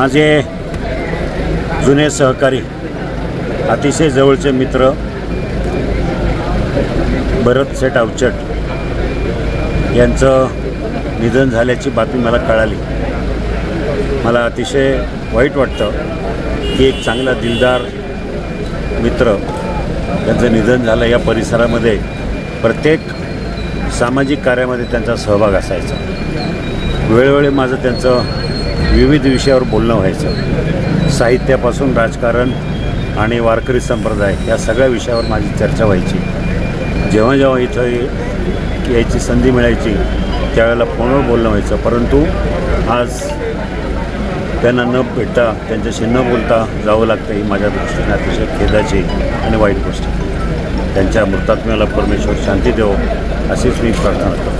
माझे जुने सहकारी अतिशय जवळचे मित्र भरत सेठ अवचट यांचं निधन झाल्याची बातमी मला कळाली. मला अतिशय वाईट वाटतं की एक चांगला दिलदार मित्र त्यांचं निधन झालं या परिसरामध्ये. प्रत्येक सामाजिक कार्यामध्ये त्यांचा सहभाग असायचा. वेळोवेळी माझं त्यांचं विविध विषयावर बोलणं व्हायचं. साहित्यापासून राजकारण आणि वारकरी संप्रदाय या सगळ्या विषयावर माझी चर्चा व्हायची. जेव्हा जेव्हा इथं यायची संधी मिळायची त्यावेळेला फोनवर बोलणं व्हायचं. परंतु आज त्यांना न भेटता त्यांच्याशी न बोलता जावं लागतं ही माझ्या दृष्टीने अतिशय खेदाची आणि वाईट गोष्ट. त्यांच्या मृतात्म्याला परमेश्वर शांती देवो अशीच मी प्रार्थना करतो.